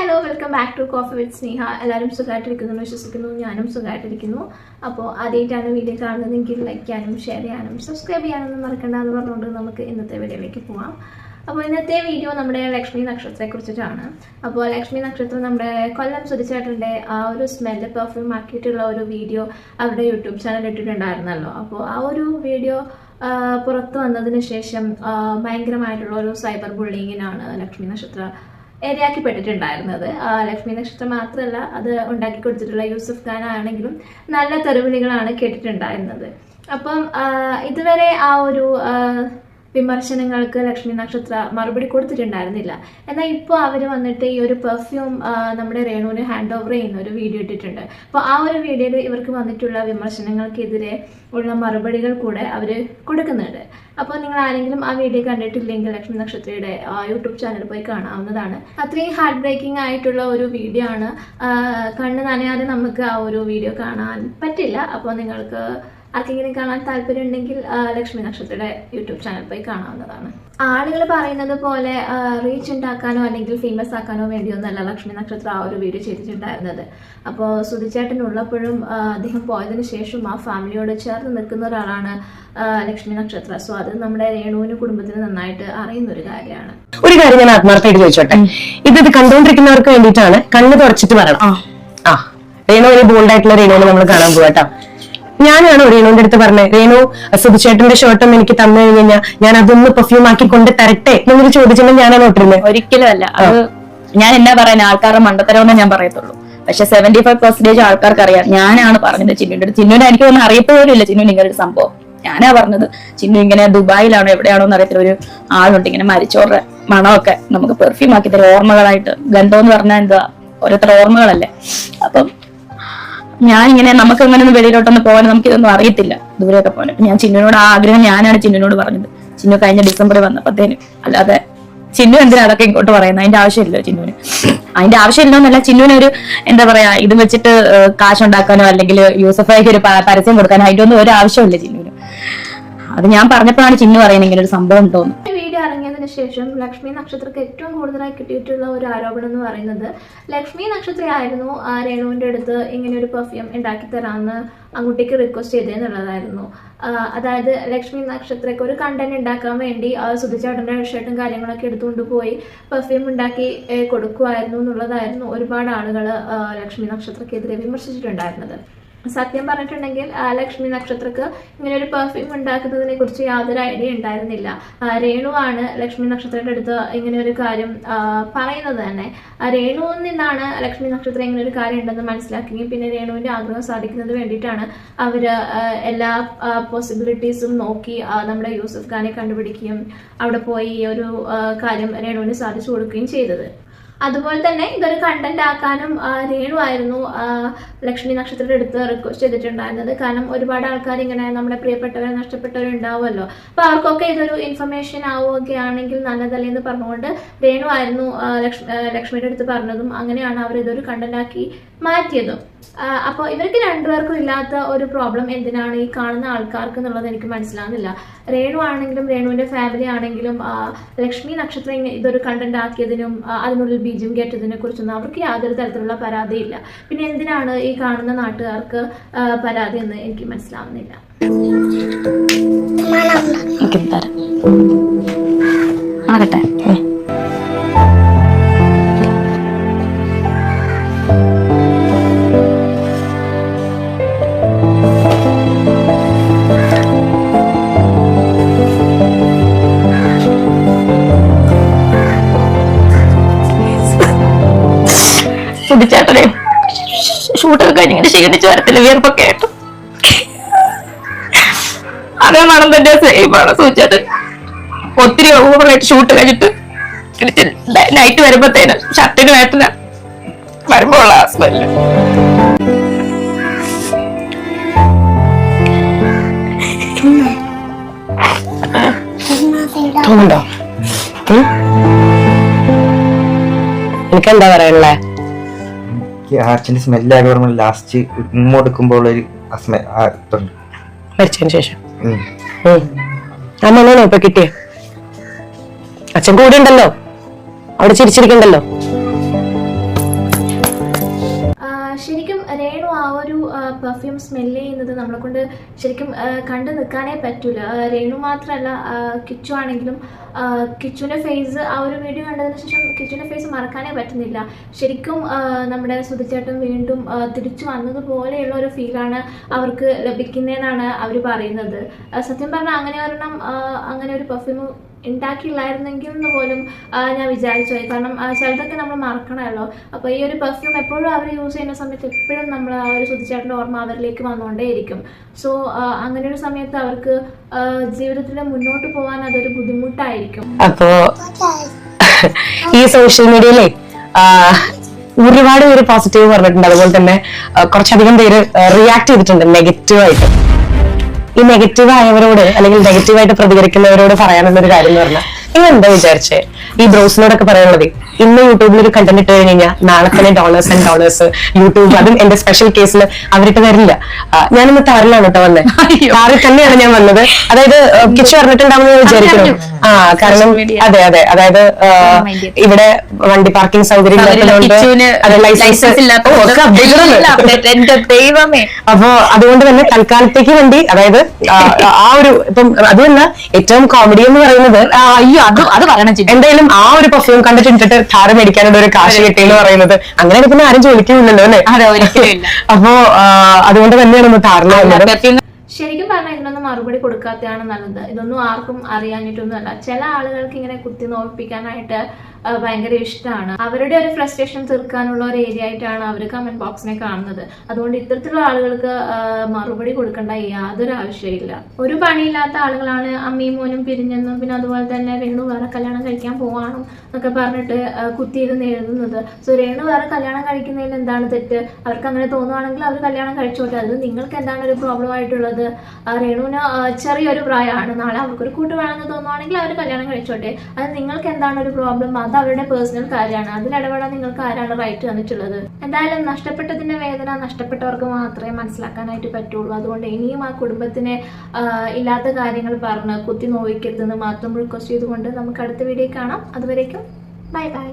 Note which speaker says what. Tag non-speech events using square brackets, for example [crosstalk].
Speaker 1: Hello welcome back to coffee with Sneha എല്ലാവരും സുഖമായിട്ടിരിക്കുന്നു എന്ന് വിശ്വസിക്കുന്നു. ഞാനും സുഖമായിട്ടിരിക്കുന്നു. അപ്പോൾ ആദ്യമായിട്ടാണ് വീഡിയോ കാണുന്നത്. എങ്കിൽ ലൈക്ക് ചെയ്യാനും ഷെയർ ചെയ്യാനും സബ്സ്ക്രൈബ് ചെയ്യാനൊന്നും മറക്കണ്ട എന്ന് പറഞ്ഞുകൊണ്ട് നമുക്ക് ഇന്നത്തെ വീഡിയോയിലേക്ക് പോവാം. അപ്പോൾ ഇന്നത്തെ വീഡിയോ നമ്മുടെ ലക്ഷ്മി നക്ഷത്രത്തെക്കുറിച്ചിട്ടാണ്. അപ്പോൾ ലക്ഷ്മി നക്ഷത്രം നമ്മുടെ കൊല്ലം സുധിച്ചേട്ടന്റെ ആ ഒരു സ്മെല്ല് പെർഫ്യൂം ആക്കിയിട്ടുള്ള ഒരു വീഡിയോ അവരുടെ യൂട്യൂബ് ചാനൽ ഇട്ടിട്ടുണ്ടായിരുന്നല്ലോ. അപ്പോൾ ആ ഒരു വീഡിയോ പുറത്തു വന്നതിന് ശേഷം ഭയങ്കരമായിട്ടുള്ള ഒരു സൈബർ ബുള്ളിങ്ങിനാണ് ലക്ഷ്മി നക്ഷത്ര ഇരയാക്കിപ്പെട്ടിട്ടുണ്ടായിരുന്നത് ലക്ഷ്മി നക്ഷത്രം മാത്രമല്ല അത് ഉണ്ടാക്കി കൊടുത്തിട്ടുള്ള യൂസഫ് ഖാൻ ആണെങ്കിലും നല്ല തെറിവിളികളാണ് കേട്ടിട്ടുണ്ടായിരുന്നത്. അപ്പം ഇതുവരെ ആ ഒരു വിമർശനങ്ങൾക്ക് ലക്ഷ്മി നക്ഷത്ര മറുപടി കൊടുത്തിട്ടുണ്ടായിരുന്നില്ല. എന്നാൽ ഇപ്പോൾ അവർ വന്നിട്ട് ഈ ഒരു പെർഫ്യൂം നമ്മുടെ രേണുവിന് ഹാൻഡ് ഓവർ ചെയ്യുന്ന ഒരു വീഡിയോ ഇട്ടിട്ടുണ്ട്. അപ്പോൾ ആ ഒരു വീഡിയോയിൽ ഇവർക്ക് വന്നിട്ടുള്ള വിമർശനങ്ങൾക്കെതിരെ ഉള്ള മറുപടികൾ കൂടെ അവർ കൊടുക്കുന്നുണ്ട്. അപ്പോൾ നിങ്ങൾ ആരെങ്കിലും ആ വീഡിയോ കണ്ടിട്ടില്ലെങ്കിൽ ലക്ഷ്മി നക്ഷത്രയുടെ യൂട്യൂബ് ചാനൽ പോയി കാണാവുന്നതാണ്. അത്രയും ഹാർട്ട് ബ്രേക്കിംഗ് ആയിട്ടുള്ള ഒരു വീഡിയോ ആണ്. കണ്ണ് നനയാതെ നമുക്ക് ആ ഒരു വീഡിയോ കാണാൻ പറ്റില്ല. അപ്പോൾ നിങ്ങൾക്ക് ആർക്കെങ്കിലും കാണാൻ താല്പര്യം ഉണ്ടെങ്കിൽ ലക്ഷ്മി നക്ഷത്രയുടെ യൂട്യൂബ് ചാനൽ പോയി കാണാവുന്നതാണ്. ആളുകൾ പറയുന്നത് പോലെ റീച്ച് ഉണ്ടാക്കാനോ അല്ലെങ്കിൽ ഫേമസ് ആക്കാനോ വേണ്ടിയൊന്നല്ല ലക്ഷ്മി നക്ഷത്രം ആ ഒരു വീഡിയോ ചെയ്തിട്ടുണ്ടായിരുന്നത്. അപ്പോൾ സുധിച്ചേട്ടൻ ഉള്ളപ്പോഴും അദ്ദേഹം പോയതിനു ശേഷം ആ ഫാമിലിയോട് ചേർന്ന് നിൽക്കുന്ന ഒരാളാണ് ലക്ഷ്മി നക്ഷത്ര. സോ അത് നമ്മുടെ രേണുവിന് കുടുംബത്തിന് നന്നായിട്ട് അറിയുന്ന ഒരു കാര്യമാണ്.
Speaker 2: ഒരു കാര്യം ഞാൻ ആത്മാർത്ഥമായിട്ട് ചോദിച്ചോട്ടെ? ഇത് ഇത് കണ്ടുകൊണ്ടിരിക്കുന്നവർക്ക് വേണ്ടിയിട്ടാണ് കണ്ണ് തുറച്ചിട്ട് പറയണം ആ. രേണു ഒരു ബോൾഡായിട്ടുള്ള രേണുവിനെ നമ്മൾ കാണാൻ പോകട്ടോ ഞാനാണ് റേണുവിന്റെ അടുത്ത് പറഞ്ഞത് രേണു സുധിച്ചേട്ടന്റെ ഷർട്ടും എനിക്ക് തന്നു കഴിഞ്ഞാൽ ഞാൻ അതൊന്ന് പെർഫ്യൂം ആക്കി കൊണ്ട് തരട്ടെ? എന്നൊരു ചോദിച്ചിട്ട് ഞാനാണ് ഇട്ടിരുന്നത്
Speaker 3: ഒരിക്കലും അല്ല. അത് ഞാൻ എന്നാ പറയാൻ ആൾക്കാരുടെ മണ്ടത്തരമെന്നേ ഞാൻ പറയത്തുള്ളൂ. പക്ഷെ സെവന്റി ഫൈവ് പെർസെന്റേജ് ആൾക്കാർക്ക് അറിയാം ഞാനാണ് പറഞ്ഞത് ചിന്നുവിന്റെ ചിന്നുവിനെ എനിക്ക് ഒന്നും അറിയപ്പോ പോലും ഇല്ല ചിന്നു ഇങ്ങനെ ഒരു സംഭവം. ഞാനാ പറഞ്ഞത് ചിന്നു ഇങ്ങനെ ദുബായിലാണോ എവിടെയാണോ എന്ന് അറിയത്തില്ല. ഒരു ആളുണ്ട് ഇങ്ങനെ മരിച്ചോറുടെ മണമൊക്കെ നമുക്ക് പെർഫ്യൂം ആക്കി തരും. ഓർമ്മകളായിട്ട് ഗന്ധം എന്ന് പറഞ്ഞാൽ എന്താ? ഓരോരുത്തർ ഓർമ്മകളല്ലേ? അപ്പം ഞാൻ ഇങ്ങനെ നമുക്ക് അങ്ങനെ ഒന്ന് വെളിയിലോട്ടൊന്ന് പോകാൻ നമുക്ക് ഇതൊന്നും അറിയത്തില്ല. ദൂരെയൊക്കെ പോകാൻ. ഞാൻ ചിന്നുവിനോട് ആഗ്രഹം ഞാനാണ് ചിന്നുവിനോട് പറഞ്ഞത്. ചിന്നു കഴിഞ്ഞ ഡിസംബറിൽ വന്നപ്പോഴത്തേനും. അല്ലാതെ ചിന്നു എന്തിനാ അതൊക്കെ ഇങ്ങോട്ട് പറയുന്നത്? അതിന്റെ ആവശ്യമില്ലല്ലോ ചിന്നുവിന്. അതിന്റെ ആവശ്യമില്ലെന്നല്ല ചിന്നുവിന് ഒരു എന്താ പറയാ ഇത് വെച്ചിട്ട് കാശ് കാശുണ്ടാക്കാനോ അല്ലെങ്കിൽ യൂസഫായിക്ക് ഒരു പരസ്യം കൊടുക്കാനോ അതിന്റെ ഒന്നും ഒരു ആവശ്യമില്ല ചിന്നുവിന്. അത് ഞാൻ പറഞ്ഞപ്പോഴാണ് ചിന്നു പറയുന്നത് ഇങ്ങനെ ഒരു സംഭവം ഉണ്ടോന്ന്.
Speaker 1: ഈ ശേഷം ലക്ഷ്മി നക്ഷത്രക്ക് ഏറ്റവും കൂടുതലായി കിട്ടിയിട്ടുള്ള ഒരു ആരോപണം എന്ന് പറയുന്നത് ലക്ഷ്മി നക്ഷത്രയായിരുന്നു ആ രേണുവിന്റെ അടുത്ത് ഇങ്ങനെ ഒരു പെർഫ്യൂം ഉണ്ടാക്കി തരാമെന്ന് അങ്ങോട്ടേക്ക് റിക്വസ്റ്റ് ചെയ്തതെന്നുള്ളതായിരുന്നു. അതായത് ലക്ഷ്മി നക്ഷത്രയ്ക്ക് ഒരു കണ്ടന്റ് ഉണ്ടാക്കാൻ വേണ്ടി സുധിച്ചേട്ടന്റെ ഷർട്ടും കാര്യങ്ങളൊക്കെ എടുത്തുകൊണ്ട് പോയി പെർഫ്യൂം ഉണ്ടാക്കി കൊടുക്കുമായിരുന്നു എന്നുള്ളതായിരുന്നു ഒരുപാട് ആളുകൾ ലക്ഷ്മി നക്ഷത്രക്കെതിരെ വിമർശിച്ചിട്ടുണ്ടായിരുന്നത്. സത്യം പറഞ്ഞിട്ടുണ്ടെങ്കിൽ ലക്ഷ്മി നക്ഷത്രക്ക് ഇങ്ങനെ ഒരു പെർഫ്യൂം ഉണ്ടാക്കുന്നതിനെ കുറിച്ച് യാതൊരു ഐഡിയ ഉണ്ടായിരുന്നില്ല. രേണുവാണ് ലക്ഷ്മി നക്ഷത്രയുടെ അടുത്ത് ഇങ്ങനെ ഒരു കാര്യം പറയുന്നത് തന്നെ. രേണുവിൽ നിന്നാണ് ലക്ഷ്മി നക്ഷത്രം ഇങ്ങനെ ഒരു കാര്യം ഉണ്ടെന്ന് മനസ്സിലാക്കുകയും പിന്നെ രേണുവിന്റെ ആഗ്രഹം സാധിക്കുന്നതിന് വേണ്ടിയിട്ടാണ് അവർ എല്ലാ പോസിബിലിറ്റീസും നോക്കി നമ്മുടെ യൂസഫ് ഖാനെ കണ്ടുപിടിക്കുകയും അവിടെ പോയി ഈ ഒരു കാര്യം രേണുവിന് സാധിച്ചു കൊടുക്കുകയും ചെയ്തത്. അതുപോലെ തന്നെ ഇതൊരു കണ്ടന്റ് ആക്കാനും രേണു ആയിരുന്നു ലക്ഷ്മി നക്ഷത്രയുടെ എടുത്ത് റിക്വസ്റ്റ് ചെയ്തിട്ടുണ്ടായിരുന്നത്. കാരണം ഒരുപാട് ആൾക്കാർ ഇങ്ങനെ നമ്മുടെ പ്രിയപ്പെട്ടവരെ നഷ്ടപ്പെട്ടവരുണ്ടാവുമല്ലോ അപ്പൊ അവർക്കൊക്കെ ഇതൊരു ഇൻഫർമേഷൻ ആവുകയൊക്കെ ആണെങ്കിൽ നല്ലതല്ലേ എന്ന് പറഞ്ഞുകൊണ്ട് രേണു ആയിരുന്നു ലക്ഷ്മി ലക്ഷ്മിയുടെ അടുത്ത് പറഞ്ഞതും അങ്ങനെയാണ് അവർ ഇതൊരു കണ്ടന്റ് ആക്കി മാറ്റിയതും. അപ്പോൾ ഇവർക്ക് രണ്ടുപേർക്കും ഇല്ലാത്ത ഒരു പ്രോബ്ലം എന്തിനാണ് ഈ കാണുന്ന ആൾക്കാർക്ക് എന്നുള്ളത് എനിക്ക് മനസ്സിലാകുന്നില്ല രേണു ആണെങ്കിലും രേണുവിന്റെ ഫാമിലി ആണെങ്കിലും ലക്ഷ്മി നക്ഷത്രം ഇതൊരു കണ്ടന്റ് ആക്കിയതിനും അതിനുള്ളിൽ ബീജം കേട്ടതിനെ കുറിച്ചൊന്നും അവർക്ക് യാതൊരു തരത്തിലുള്ള പരാതിയില്ല. പിന്നെ എന്തിനാണ് ഈ കാണുന്ന നാട്ടുകാർക്ക് പരാതി എന്ന് എനിക്ക് മനസ്സിലാവുന്നില്ല.
Speaker 3: ആകട്ടെ. സുധിച്ചേട്ടനെ ഷൂട്ടൊക്കെ കഴിഞ്ഞ് ഇങ്ങനെ ക്ഷീണിച്ച് വരത്തില്ല വിയർപ്പൊക്കെ ആയിട്ട്. അതേ മണം തന്നെ സെയിം ആണ് സൂചിച്ചേട്ടൻ ഒത്തിരി ഓവറായിട്ട് ഷൂട്ട് കഴിഞ്ഞിട്ട് നൈറ്റ് വരുമ്പത്തേന് ഷർട്ടിന് വേട്ടില്ല വരുമ്പോഴുള്ള ഹസ്ബൻഡ്
Speaker 2: തോന്നുന്നുണ്ടോ? ഉം? എനിക്കെന്താ പറയാനുള്ളേ?
Speaker 4: എനിക്ക് ആർച്ചിന്റെ സ്മെല്ലാകെ പറയുമ്പോൾ ലാസ്റ്റ് ഉമ്മൊടുക്കുമ്പോൾ ഒരു അസ്മ ഇതുണ്ട്.
Speaker 2: മരിച്ചതിന് ശേഷം? മണമാണോ ഇപ്പൊ കിട്ടിയ. അച്ഛൻ കൂടെ ഉണ്ടല്ലോ. അവിടെ ചിരിച്ചിരിക്കണ്ടല്ലോ.
Speaker 1: രേണു ആ ഒരു പെർഫ്യൂം സ്മെല്ല് ചെയ്യുന്നത് നമ്മളെ കൊണ്ട് ശരിക്കും കണ്ടു നിൽക്കാനേ പറ്റൂല. രേണു മാത്രമല്ല കിച്ചു ആണെങ്കിലും കിച്ചുവിന്റെ ഫേസ് ആ ഒരു വീഡിയോ കണ്ടതിന് ശേഷം കിച്ചുവിന്റെ ഫേസ് മറക്കാനേ പറ്റുന്നില്ല. ശരിക്കും നമ്മുടെ സുധിച്ചേട്ടൻ വീണ്ടും തിരിച്ചു വന്നതുപോലെയുള്ള ഒരു ഫീലാണ് അവർക്ക് ലഭിക്കുന്നതെന്നാണ് അവർ പറയുന്നത്. സത്യം പറഞ്ഞാൽ അങ്ങനെ ഒരെണ്ണം അങ്ങനെ ഒരു പെർഫ്യൂം ഉണ്ടാക്കിയില്ലായിരുന്നെങ്കിൽ എന്ന് പോലും ഞാൻ വിചാരിച്ചു പോയി. കാരണം ചിലതൊക്കെ നമ്മൾ മറക്കണമല്ലോ. അപ്പോൾ ഈ ഒരു പെർഫ്യൂം എപ്പോഴും അവർ യൂസ് ചെയ്യുന്ന സമയത്ത് എപ്പോഴും നമ്മൾ ആ ഒരു സുധിച്ചേട്ടന്റെ ഓർമ്മ അവരിലേക്ക് വന്നുകൊണ്ടേയിരിക്കും. സോ അങ്ങനെ ഒരു സമയത്ത് അവർക്ക് ജീവിതത്തിൽ മുന്നോട്ട് പോകാൻ അതൊരു ബുദ്ധിമുട്ടായിരിക്കും.
Speaker 2: അപ്പോ ഈ സോഷ്യൽ മീഡിയയിലെ ഒരുപാട് പേര് പോസിറ്റീവ് പറഞ്ഞിട്ടുണ്ട്. അതുപോലെ തന്നെ കുറച്ചധികം പേര് റിയാക്ട് ചെയ്തിട്ടുണ്ട് നെഗറ്റീവായിട്ട് ഈ നെഗറ്റീവ് ആയവരോട് അല്ലെങ്കിൽ നെഗറ്റീവായിട്ട് പ്രതികരിക്കുന്നവരോട് പറയാനുള്ള ഒരു കാര്യം എന്ന് പറഞ്ഞാൽ നിങ്ങൾ എന്താ വിചാരിച്ചേ? ഈ ബ്രോസിനോടൊക്കെ പറയാനുള്ളത്. ഇന്ന് യൂട്യൂബിൽ ഒരു കണ്ടന്റ് ഇട്ട് കഴിഞ്ഞ് കഴിഞ്ഞാൽ നാളെ തന്നെ ഡോളേഴ്സ് ആൻഡ് ഡോളേഴ്സ് യൂട്യൂബ് അതും എന്റെ സ്പെഷ്യൽ കേസിൽ അവരിട്ട് തരില്ല. ഞാനിന്ന് താറിലാണ് കേട്ടോ വന്നത് താറിൽ തന്നെയാണ് ഞാൻ വന്നത്. അതായത് കിച്ചു പറഞ്ഞിട്ടുണ്ടാവുമെന്ന് ഞാൻ വിചാരിക്കുന്നു. ആ കാരണം അതെ അതെ. അതായത് ഇവിടെ വണ്ടി പാർക്കിംഗ് സൗകര്യം അപ്പോ അതുകൊണ്ട് തന്നെ തൽക്കാലത്തേക്ക് വേണ്ടി അതായത് ആ, ഒരു ഇപ്പം അതുമല്ല ഏറ്റവും കോമഡി എന്ന് പറയുന്നത്
Speaker 3: അയ്യോ അത് അത് പറയണം
Speaker 2: എന്തായാലും ആ ഒരു പെർഫ്യൂം കണ്ടിട്ട് ചിന്തിട്ട് ധാര മേടിക്കാനുള്ള ഒരു കാശ് കിട്ടി എന്ന് പറയുന്നത്. അങ്ങനെ പിന്നെ ആരും ചോദിക്കുന്നില്ലല്ലോ അല്ലേ?
Speaker 3: അതെ ഒരിക്കലും ഇല്ല [laughs]
Speaker 2: അപ്പോ അതുകൊണ്ട് തന്നെയാണ് നമ്മൾ ധാരണ വന്നത്
Speaker 1: ശരിക്കും പറഞ്ഞാൽ ഇതിനൊന്നും മറുപടി കൊടുക്കാത്തതാണ് നല്ലത്. ഇതൊന്നും ആർക്കും അറിയാഞ്ഞിട്ടൊന്നുമല്ല. ചില ആളുകൾക്ക് ഇങ്ങനെ കുത്തി നോവിപ്പിക്കാനായിട്ട് ഭയങ്കര ഇഷ്ടമാണ്. അവരുടെ ഒരു ഫ്രസ്ട്രേഷൻ തീർക്കാനുള്ള ഒരു ഏരിയ ആയിട്ടാണ് അവർ കമന്റ് ബോക്സിനെ കാണുന്നത്. അതുകൊണ്ട് ഇത്തരത്തിലുള്ള ആളുകൾക്ക് മറുപടി കൊടുക്കേണ്ട യാതൊരു ആവശ്യമില്ല. ഒരു പണിയില്ലാത്ത ആളുകളാണ് അമ്മയും മോനും പിരിഞ്ഞെന്നും പിന്നെ അതുപോലെ തന്നെ രേണു വേറെ കല്യാണം കഴിക്കാൻ പോവാണോ എന്നൊക്കെ പറഞ്ഞിട്ട് കുത്തിയിരുന്ന് എഴുതുന്നത്. സോ രേണു വേറെ കല്യാണം കഴിക്കുന്നതിൽ എന്താണ് തെറ്റ്? അവർക്ക് അങ്ങനെ തോന്നുവാണെങ്കിൽ അവർ കല്യാണം കഴിച്ചോട്ടെ. അത് നിങ്ങൾക്ക് എന്താണ് ഒരു പ്രോബ്ലം ആയിട്ടുള്ളത്? രേണുവിന് ചെറിയൊരു പ്രായമാണ്. നാളെ അവർക്കൊരു കൂട്ട് വേണമെന്ന് തോന്നുവാണെങ്കിൽ അവർ കല്യാണം കഴിച്ചോട്ടെ. അത് നിങ്ങൾക്ക് എന്താണ് ഒരു പ്രോബ്ലം അവരുടെ പേഴ്സണൽ കാര്യമാണ്. അതിൽ ഇടപെടാൻ നിങ്ങൾക്ക് ആരാണ് റൈറ്റ് തന്നിട്ടുള്ളത് എന്തായാലും നഷ്ടപ്പെട്ടതിന്റെ വേദന നഷ്ടപ്പെട്ടവർക്ക് മാത്രമേ മനസ്സിലാക്കാനായിട്ട് പറ്റുള്ളൂ. അതുകൊണ്ട് ഇനിയും ആ കുടുംബത്തിനെ ഇല്ലാത്ത കാര്യങ്ങൾ പറഞ്ഞ് കുത്തി നോവിക്കരുതെന്ന് മാത്രം റിക്വസ്റ്റ് ചെയ്തുകൊണ്ട് നമുക്ക് അടുത്ത വീഡിയോ കാണാം. അതുവരേക്കും ബൈ ബൈ